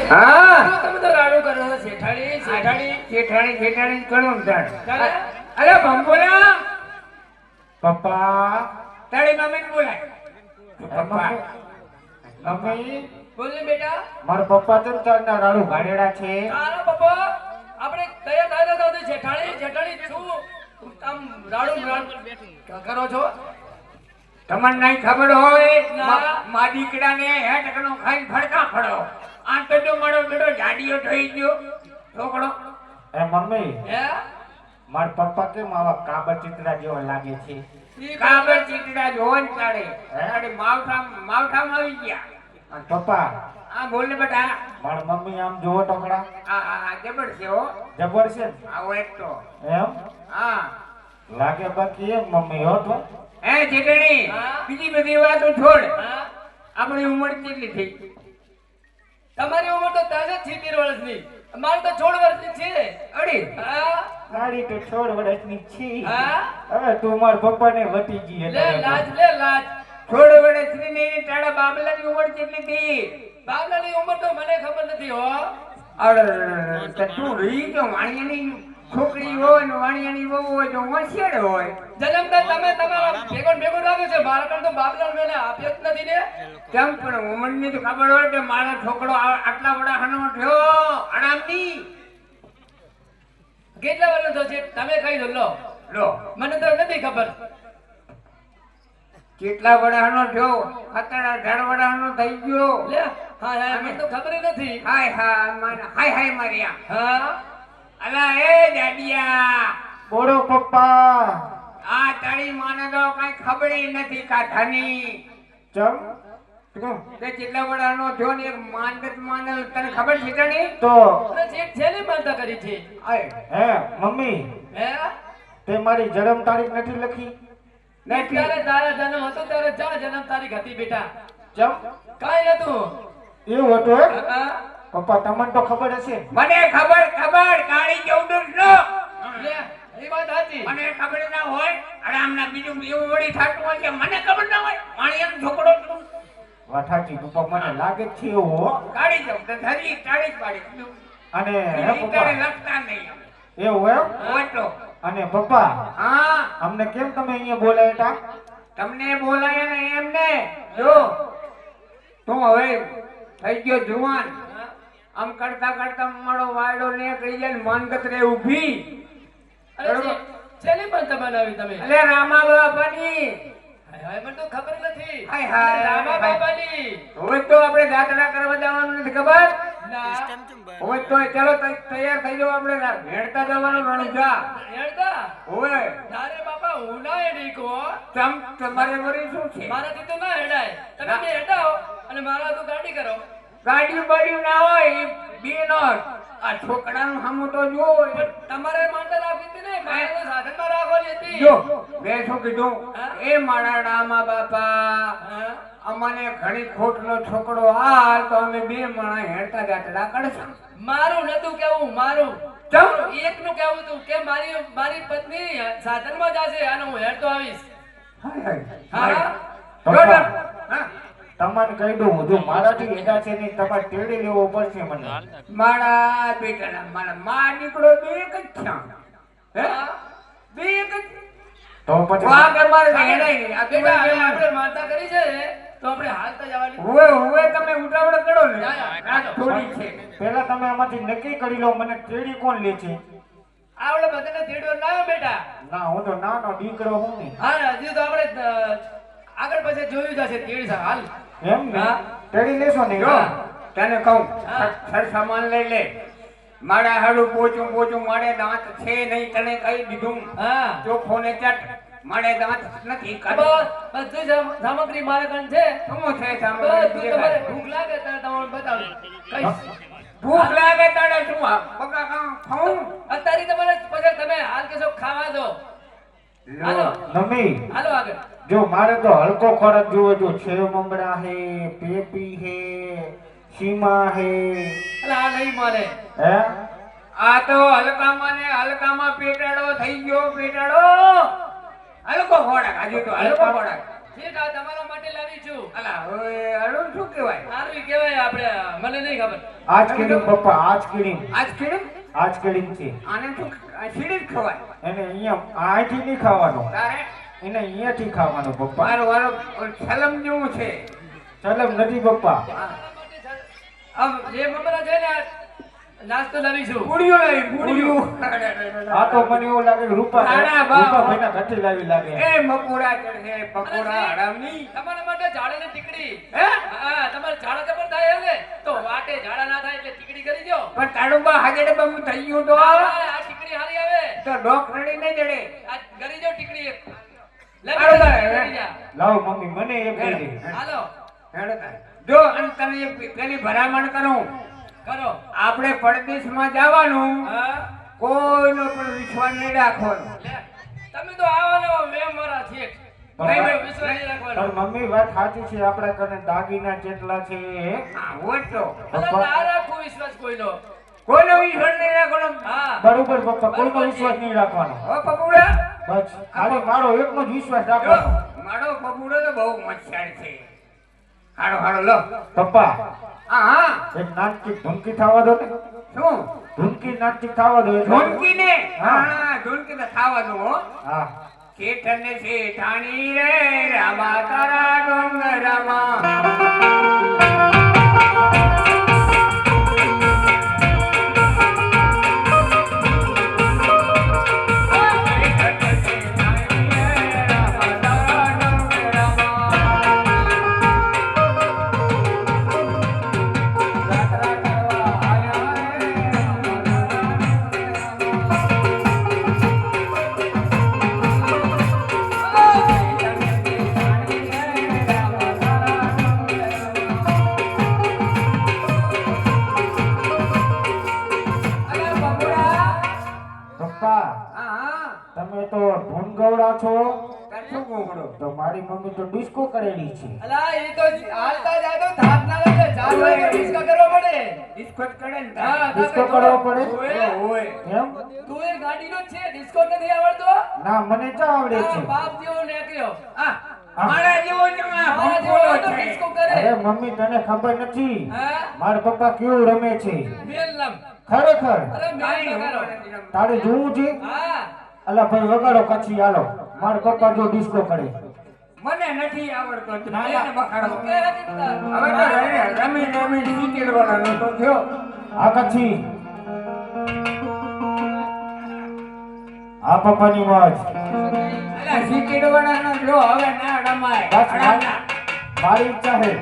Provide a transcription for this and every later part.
હા. તમે તો રાડો કરો છો શેઠાણી શેઠાણી. જેઠાણી જેઠાણી ઘણું અરે ભંભોલા પપ્પા. તારી મમ્મીને બોલાય. પપ્પા. મમ્મી? બોલ બેટા. મારા પપ્પા તો તારના રાડુ ગાડેડા છે. તારા પપ્પા? આપણે તૈયાર થયા તો જેઠાણી? જેઠાણી શું આમ રાડું રાડું કરો છો? તમને નહીં ખબર હોય. મા- દીકરાને હેઠ કણો ફડકા ફડો આ તો જો મારો બેટો જાડીયો થઈ ગયો. છોકરો. એ મમ્મી હે? મારા પપ્પા કેમ આવા કાબર ચિતરા જેવા લાગે છે? કાબર ચીકડા જોન ચાડે તારે. માવઠા માવઠામ આવી ગયા. અને પપ્પા? આ બોલ ને બેટા મારા મમ્મી આમ જોવો ટોકડા આ આ જબર છે હો. જબર છે આવો એક તો. એમ? હા. લાગે બાકી એમ મમ્મી હો તો. હે જીગણી? બીજી બધી વાતો છોડ? આપણી ઉંમર કેટલી થઈ? તમારી ઉંમર તો તાજા સિત્તેર વર્ષની. મારી તો છોડ વર્ષની છે. અડી. હા? તારી તો છોડ વર્ષની છે. હા? હવે તું મારા પપ્પાને વટી ગઈ લે લાજ લે લાજ. છોડ વર્ષની ને તારા બાબલાની ઉંમર કેટલી થઈ બાબલાની ઉંમર તો મને ખબર નથી હો. અરે તો તું રહી તો વાણિયાની છોકરી હોય ને વાણિયાની વહુ હોય તો હોશિયાર હોય. જન્મતા તમે તમારા ભેગો ભેગો રાખ્યો છે મારા કારણે તો આપ્યો જ નથી ને? કેમ પણ ઉંમરની તો ખબર હોય કે મારો છોકરો આટલા બડા હનો થયો આરામની કેટલા વર્ષનો થયો છે તમે કહી લો. લો. મને તો નથી ખબર. કેટલા વડાનો થયો અત્યારે અઢાર વડાનો થઈ ગયો. લે હા હા મને તો ખબર નથી. હાય હા માન હાય હાય માર્યા હા? અલા એ દાડિયા. બોડો પપ્પા. આ તારી માને તો કઈ ખબર નથી કાઠાની. ચમ? તે કેટલા વડાનો થયો ને એક માનગત માનલ તને ખબર છે તો? અને શેઠ માનતા કરી છે. હે મમ્મી? હે? તે મારી જન્મ તારીખ નથી લખી? નહીં ત્યારે તારા જન્મ હતો ત્યારે ચાર જન્મ તારીખ હતી બેટા. ચમ? કાઈ નતું. એવું હતું પપ્પા તમને તો ખબર હશે. મને ખબર ખબર કાળી ચૌદસ નો. લે. એ વાત સાચી. મને ખબર ના હોય આરામના બીજું એવું વળી થતું હોય કે મને ખબર ના હોય વાણિયાનો છોકરો છું વાઠાજી પપ્પા મને લાગે છે એવું હો. કાળી ચૌદસ હજી પાડી. અને હે પપ્પા? લખતા નહીં એવું એમ? હોય અને પપ્પા? હા. અમને કેમ તમે અહીંયા બોલાયા તમને બોલાયા ને એમને? જો. તું હવે? થઈ ગયો જુવાન. આમ કરતા કરતા મારો વાયડો ને કહી જાય માનગત રે ઊભી. છેલ્લી બનાવી તમે? એટલે રામા બાપાની હાય હાય, મને તો ખબર નથી. હાય હાય. રામા બાબાની. હવે તો આપણે દાતડા કરવા જવાનું નથી ખબર? હવે તો ચાલો તૈયાર થઈ જાવ આપણે. રા- જવાનું રણુજા હેડતા? હવે. તારે બાપા હું ના હેડી કો. તમ તમારે વળી શું છે? મારાથી તો ના હેડાય. તમે હેડાઓ અને મારા તો ગાડી કરો. ગાડી બાડીયું ના હોય બી નોટ આ છોકરાનું હમું તો જો તમારે માનતા રાખી હતી ને મારે સાધનમાં રાખવાની હતી. જો મેં શું કીધું? એ મારા રામા બાપા અમને ઘણી ખોટનો છોકરો હાલ તો અમે બે માણા હેરતા ગાતડા કરશું. મારું નતું કેવું મારું. ચમ! એકનું કેવું હતું કે મારી મારી પત્ની સાધનમાં જશે અને હું હેરતો આવીશ. હા? હા. તમને કહી દઉં જો મારાથી એડા છે નહીં તમારે તેડી લેવો પડશે મને. મારા બેટા મારા માં નીકળો બે એક જ થયા. હે? બે એક જ. તો પછી વાહ કે મારે હેડાય નહીં આ બેટા, આપણે માતા કરી છે તો આપણે હાલતા જવાની. હવે હવે તમે ઉતાવળ કરો ને. થોડી છે. પહેલા તમે આમાંથી નક્કી કરી લો મને તેડી કોણ લે છે? આપણે બધાને તેડો ના બેટા. ના હું તો નાનો દીકરો હું હા હજી તો આપણે આગળ પછી જોયું જશે તેડી હાલ. એમ? ને હા. લેશો ને જો. તને કહું સર સામાન લઈ લે. મારા હાડું પોચું પોચું મારે દાંત છે નહીં તને કહી દીધું. હા. ચોખ્ખો ને ચટ. મારે દાંત નથી બસ બધી સામગ્રી મારે કણ છે. શું છે સામગ્રી? તમારે ભૂખ લાગે ત્યારે તમારે બતાવું. ભૂખ લાગે તારે શું આ? બકા ખાઉં? અત્યારે તમારે પછી તમે હાલ કેશો ખાવા દો. હાલો. નમી હાલો આગળ. જો મારે તો હલકો ખોરાક જોવો જો છે મમરા હે પેપી હે સીમા હે. અલા આ નહીં મળે હે? આ તો હલકામાં ને હલકામાં પેટાડો થઈ ગયો પેટાડો. હલકો ખોરાક આજે તો હલકો ખોરાક. ઠીક આ તમારા માટે લાવી છું. અલા ઓય અરુણ શું કહેવાય? સારું કહેવાય આપણે મને નહીં ખબર. આજ કેડી પપ્પા આજ કેડી આજ કેડી આજ કેડી છે. આને શું સીડી ખવાય? એને અહીંયા આથી નહીં ખાવાનું. તારે? એને અહીંયાથી ખાવાનું પપ્પા. મારો વારો છલમ જેવું છે. ચલમ નથી પપ્પા. આમ જે મમરા છે ને નાસ્તો લાવી છું લાવી પૂરીઓ આ તો મને એવું લાગે રૂપા તારા રૂપા ભાઈના ઘટી લાવી લાગે. એ મકોડા ચડશે પકોડા હરામની. તમારા માટે ઝાડાની ટીકડી. હે? હા તમારે ઝાડા જબર થાય હવે તો વાટે ઝાડા ના થાય એટલે ટીકડી કરી દો. પણ તારું બા બમ થઈ ગયું તો આ આ ટીકડી હારી આવે. તો ડોક રડી નહીં જડે. આ કરી જો ટીકડી લાવો મમ્મી મને એક દે. હાલો. જો અને તને એક પેલી ભલામણ કરું. કરો. આપણે પરદેશમાં જવાનું કોઈનો પણ વિશ્વાસ નહીં રાખવાનો. તમે તો આવવાનો મેં મારા છે. મમ્મી વાત સાચી છે આપણા કને દાગીના જેટલા છે હા? હોય તો. રાખો વિશ્વાસ કોઈનો? કોઈનો વિશ્વાસ નહીં રાખવાનો? બરોબર પપ્પા કોઈનો વિશ્વાસ નહીં રાખવાનો. હો પપુડા બસ ખાલી મારો એકનો જ વિશ્વાસ રાખવાનો મારો પપુડો તો બહુ મચ્છાર છે. હાડો હાડો લો. પપ્પા હા હા. એક નાનકી ધમકી થવા દો ને. શું? ધમકી નાનકી થવા દો ધમકી ને હા. ધમકી તો થવા દો હા. શેઠ ને ઠાણી રે રામા તારા ડોંગરામાં. પપ્પા તમે તો ધૂન છો? તો મારી મમ્મી તો ડિસ્કો કરેલી છે. અલા એ તો હાલતા જાય તો ના લાગે ચાલો ડિસ્કો કરવો પડે. હા, ડિસ્કો કરવો પડે? ઓએ, એમ? તું એ ગાડીનો છે ડિસ્કો નથી આવડતો? ના મને ચા આવડે છે. બાપ જેવો નીકળ્યો. મારા જેવો જ મારા જેવો તો ડિસ્કો કરે. અરે મમ્મી તને ખબર નથી. મારા પપ્પા કેવું રમે છે? ખરેખર. તારે જોવું છે? હા. અલા ભાઈ વગાડો કચ્છી હાલો. માર પપ્પા જો ડિસ્કો કરે. મને નથી આવડતો. એને બખાડો. હવે તો રમી રમી તો થયો. આ કચ્છી. આ પપ્પાની મોજ. અલા શીખેડવાના જો હવે ના રમાય. બસ. મારી ઈચ્છા છે.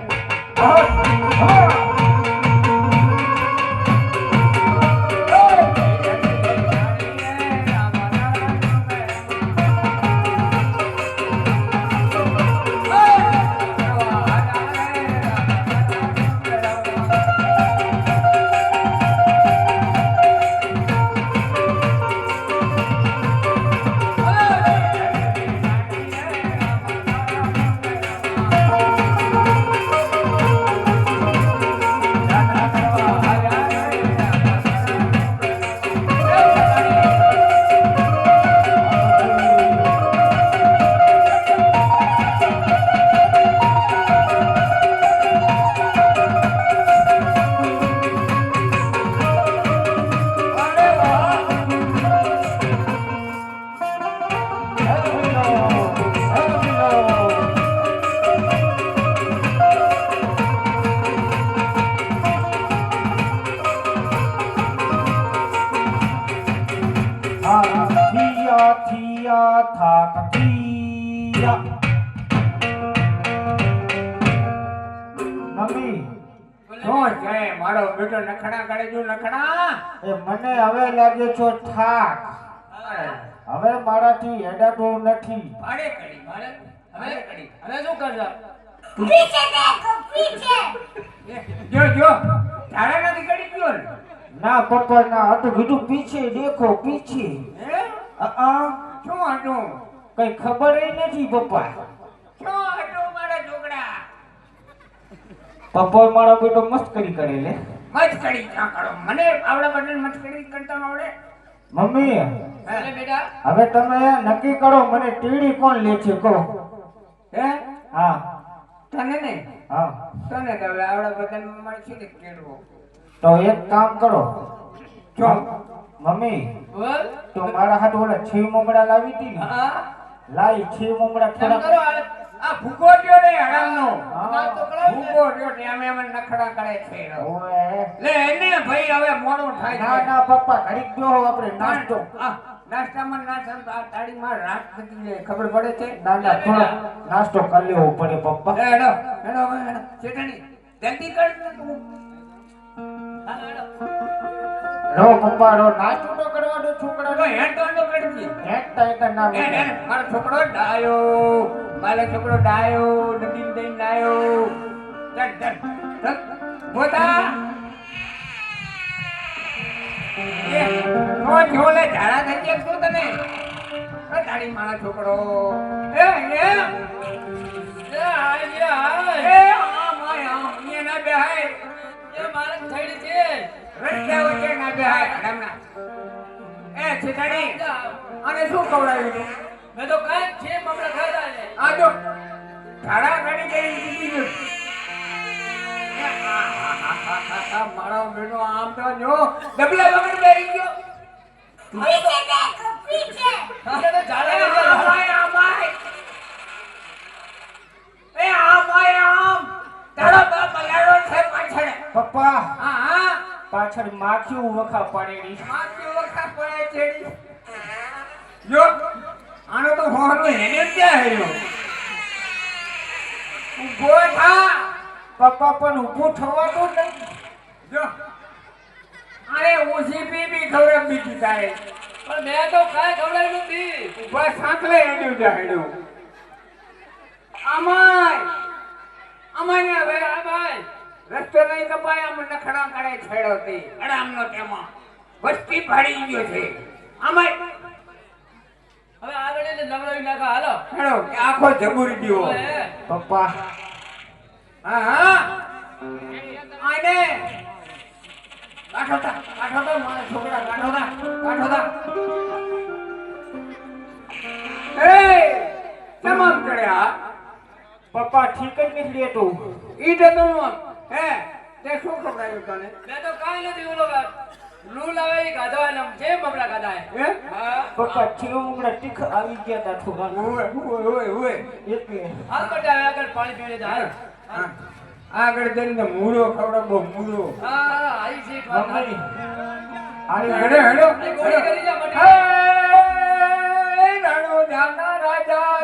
મારો બેટો નખડા કરે જો નખડા એ મને હવે લાગે છો થાક હવે મારાથી હેડાતો નથી. અરે કડી મારે હવે કડી હવે શું કરજો? જો જો. તારા નથી કડી ગયો ના. પપ્પા ના આ તો કીધું પીછે દેખો પીછે. હે? અ શું હતું? કઈ ખબર નથી પપ્પા. શું હતું મારા છોકરા? પપ્પા મારા બેટો મસ્કરી કરે લે. મસ્કરી ક્યાં કરો. મને આવડે બટન મસ્કરી કરતા આવડે. મમ્મી એટલે બેટા. હવે તમે નક્કી કરો મને ટીડી કોણ લે છે કહો. હે? હા. તને નહીં? હા. તને તો હવે આવડા બધાને શું ને કેડવો તો એક કામ કરો. જો. મમ્મી બોલ તો મારા હાથ ઓલા છે મમડા લાવી હતી ને. હા. લાઈ છીવ મમડા થોડા કરો આ ભૂકો દ્યો ને હરામનો ના ને. ભૂકો દ્યો ને અમે અમે નખડા કરે છે લે એને ભાઈ હવે મોડું થાય ના ના પપ્પા ઘડી ગયો આપણે. નાસ્તો. નાસ્તામાં નાસ્તા તો આ તાળીમાં રાત થતી જાય ખબર પડે છે? ના ના થોડો નાસ્તો કરી લેવો પડે પપ્પા. હેડો હેડો હેડો. ચેતણી જલ્દી કર તું. રો પપ્પા રો નાસ્તો તો કરવા છોકરા તો હેડ તો નો હેડ. તાય કર ના હેડ, હેડ. મારો છોકરો ડાયો. મારો છોકરો ડાયો નદીન દઈને ડાયો ચાલ ચાલ ચાલ પોતા એ નો ઝોલે ઝાડા થઈ ગયા શું તને તારી મારા છોકરો. એ એ એ હાય, એ હાય. એ આમ આય આમ અહીંયા ના બેહાય. એ મારે થઈડી છે. રસ્તા વચ્ચે ના બેહાય હરામના એ છીતાડી. અને શું ખવડાવ્યું મેં તો કાંઈ છે મમરા ખાધા છે. આ, આમ તો જો ડબલા બેહી ગયો. પપ્પા. પાછળ માખી વખા પડેડી માથે વખા પડે ચેડી જો આનો તો હોનો હેને ક્યાં હેર્યો ઊભો થા. પપ્પા પણ ઊભું થવાનું નહીં. જો. અરે ઓછી પી બી ખબર બીજી તારે. પણ મેં તો કાંઈ ખવડાવ્યું નથી. ઊભા સાંકલે હેડ્યું જા હેડ્યું. અમાય. અમાય હવે હા ભાઈ. રસ્તો નહીં કપાય આમ નખડા કડે છેડો તે અડામનો તેમાં વસ્તી ભાડી ગયો છે. અમાય હવે આગળ એટલે નવરાવી નાખો હાલો. હેડો કે આખો જમુરી દીવો પપ્પા. હા હા આને. કાઠો તા મારા છોકરા કાઠો તા એ તમામ કર્યા પપ્પા ઠીક જ નીકળી તું ઈ તો તું હે તે શું ખવડાવ્યું તને? મેં તો કાંઈ નથી ઓલો રૂ લાવે ઈ ગાધો એને જે બબડા ગાધા. હે? હા. પપ્પા છીવ ઉમડા તીખ આવી ગયા તા થોડા. ઓય ઓય ઓય ઓય એટલે. હાલ કટે આગળ પાણી પી જા. હા. આગળ જઈને મૂળો ખવડાવો મૂળો. હા હા આવી છે મમ્મી સાચી. હેડો હેડો. ગોળી કરી જા, મટી હે રણો જાના રાજા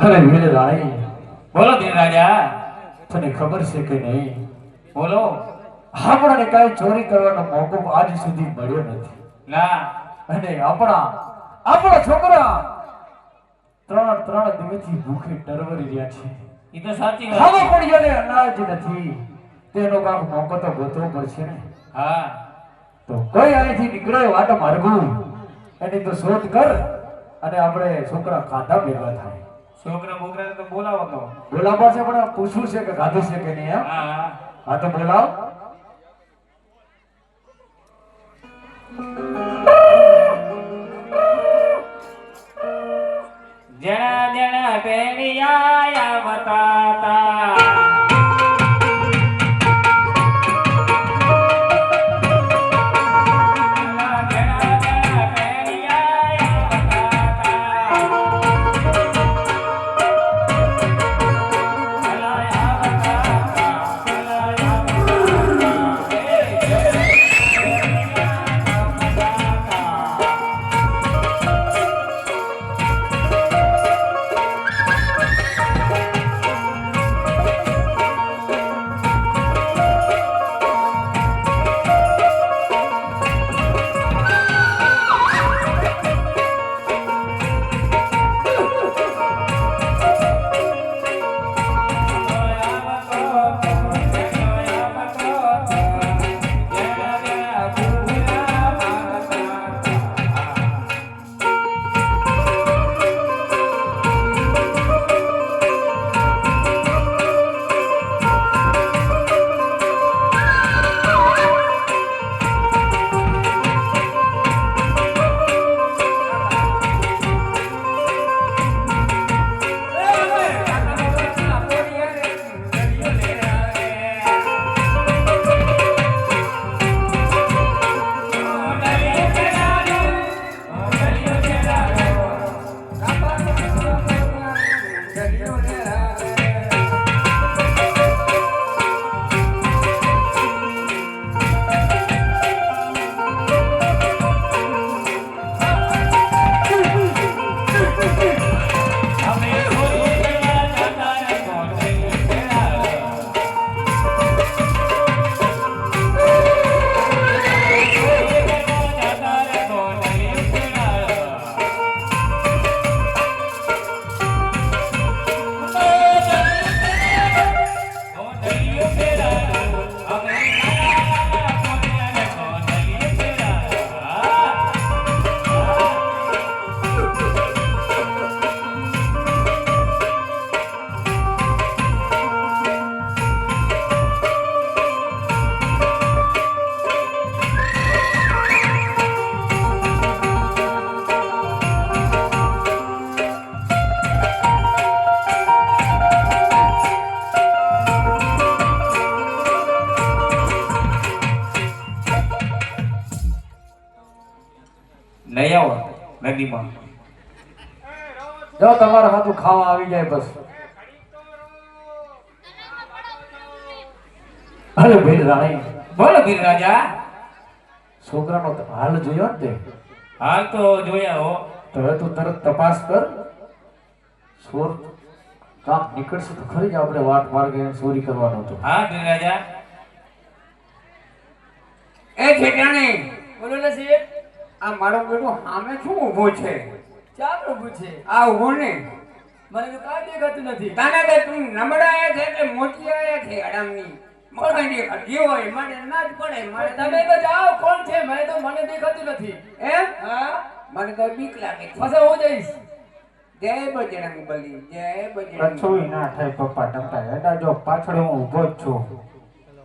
અરે વીર રાણી બોલો દીન રાજા તને ખબર છે કે નહીં? બોલો. આપણને કાંઈ ચોરી કરવાનો મોકો આજ સુધી મળ્યો નથી. ના. અને આપણા આપણા છોકરા ત્રણ ત્રણ દિવસથી ભૂખે ટરવરી રહ્યા છે. એ તો સાચી ખાવા પડ્યો અનાજ નથી. તેનો કામ મોકો તો ગોતવો પડશે ને. હા. તો કોઈ અહીંથી નીકળે વાટો માર્ગું એની તો શોધ કર અને આપણે છોકરા ખાધા ભેગા થાય. છોકરા બોકરા તો બોલાવો તો. બોલાવવા છે પણ પૂછવું છે કે ખાધું છે કે નહીં હા હા. તો બોલાવ. જણા જણા પેરિયા જાય બસ. અરે ભીર રાણી. બોલો ભીર રાજા. છોકરાનો હાલ જોયો ને તે? હાલ તો જોયા હો. તો તું તરત તપાસ કર. છોર કામ નીકળશે તો ખરી જ આપણે વાટ માર્ગે ચોરી કરવાનો હતો. હા ગીર રાજા. એ ઠેકાણી બોલો ને આ મારો બેટો સામે શું ઊભો છે? ચાલ પ્રભુ છે. આ ઊભો ને. મને તો કાંઈ દેખાતું નથી. તાના કે તું નબળા છે કે મોટી આયા છે અડામની? મને દેખાતી હોય મને ના જ પડે મને તમે તો જાઓ કોણ છે? મને તો મને દેખાતું નથી. એમ? હા. મને તો બીક લાગે પછી હું જઈશ. જય બજરંગ બલી જય બજરંગ કચ્છું ના થાય પપ્પા ટમતા એડા જો પાછળ હું ઊભો જ છું.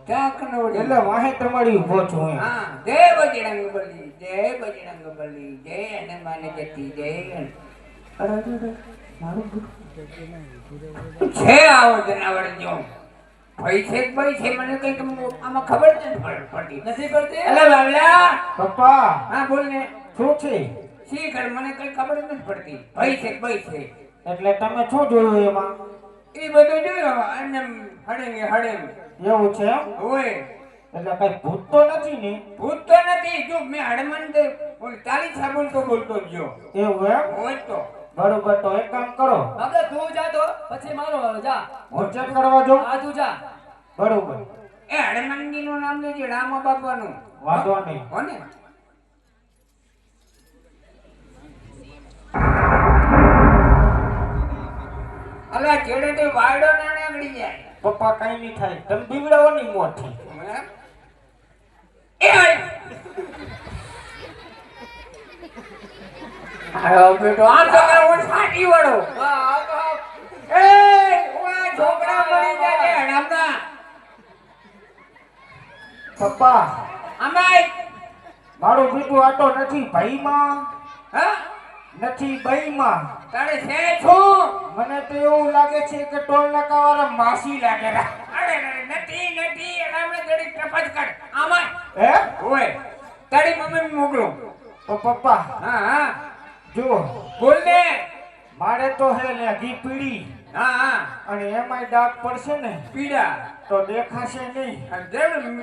ક્યાં કનવડી એટલે વાહે તમારી ઊભો છું હું. હા જય બજરંગ બલી જય બજરંગ બલી જય હનુમાન જતી જય અરે. છે આવો જનાવર ભાઈ છે ભાઈ છે? મને કઈ આમાં ખબર જ નથી પડતી. નથી પડતી? અલા બાવલા પપ્પા! હા બોલ ને. શું છે? શી કર? મને કઈ ખબર જ નથી પડતી. ભાઈ છે ભાઈ છે? એટલે તમે શું જોયું એમાં? એ બધું જોયું અને હડેંગે હડેંગ એવું છે હોય. એટલે કઈ ભૂત તો નથી ને? ભૂત તો નથી. જો મેં હડમંદ ઓલી તારી સાબુન તો બોલતો ગયો. એવું એમ? હોય તો. બરોબર તો એક કામ કરો. આપણે તું જા તો પછી મારો જા. હું ચેક કરવા જો. આ તું જા. બરોબર. એ હડમંદી નું નામ લેજે રામા બાપાનું વાંધો નહીં. કોને અલા કેડે તે વાયડો ના નીકળી જાય. પપ્પા કઈ નહીં થાય. તમે બીવડાવો ની મોઠી હે? એ આય. આયો બેટો આ તો હું ફાટી વળો. હા આ તો આ એ ઓલા છોકરા મળી જાય છે પપ્પા અમાય મારું બીજું આટો નથી ભાઈમાં હા? નથી બઈમાં તારે છે છું. મને તો એવું લાગે છે કે ટોલ નાકા માસી અરે અરે, નથી નથી હડમને જડી ટપજ કર. આમાં. હે? ઓય તારી મમ્મી મોકલો. તો પપ્પા હા હા. જુઓ બોલ ને મારે તો હે લેગી પીડી હા હા. અને એમાંય ડાક પડશે ને. પીડા તો દેખાશે નહીં. અને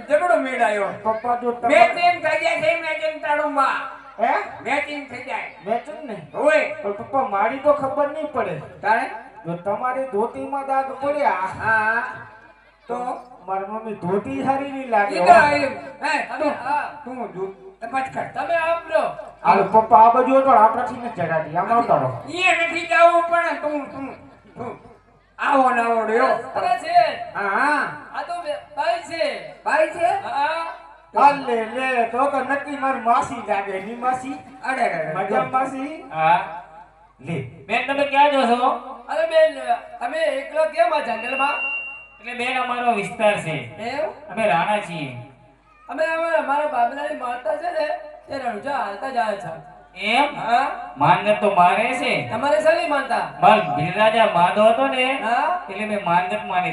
જબડો મેળાયો પપ્પા જો મેચિંગ થઈ જાય છે મેચિંગમાં હે? મેચિંગ થઈ જાય. મેચિંગ ને? નહીં ઓય પણ પપ્પા મારી તો ખબર નહીં પડે. તારે? જો તમારી ધોતીમાં દાગ પડ્યા. હા તો? મારી મમ્મી ધોતી સારી નહીં લાગે હો. તું કર તમે આમ લો હાલો પપ્પા આ બાજુ હતો આપણાથી ને ચડાડી આમ આવતાડો ઈએ નથી જાવું પણ તું તું તું. આવો ને રહ્યો. અરે છે? હા હા. આ તો ભાઈ છે. ભાઈ છે? હા. હાલ લે લે તો તો નક્કી મારી માસી લાગે ની માસી? અરે મજા માસી? હા. લે. બેન તમે ક્યાં જો છો? અરે બેન તમે એકલા કેમ આ જંગલમાં? એટલે બેન અમારો વિસ્તાર છે. અમે રાણા છીએ. અમે અમે અમારા બાબલાની માતા છે ને એ રણુજા હાલતા જાય છે. એમ? હા. માનગર તો મારે છે. તમારે શાની માનતા? માર ભીલરાજા માધો હતો ને હા? એટલે મેં માનગર માની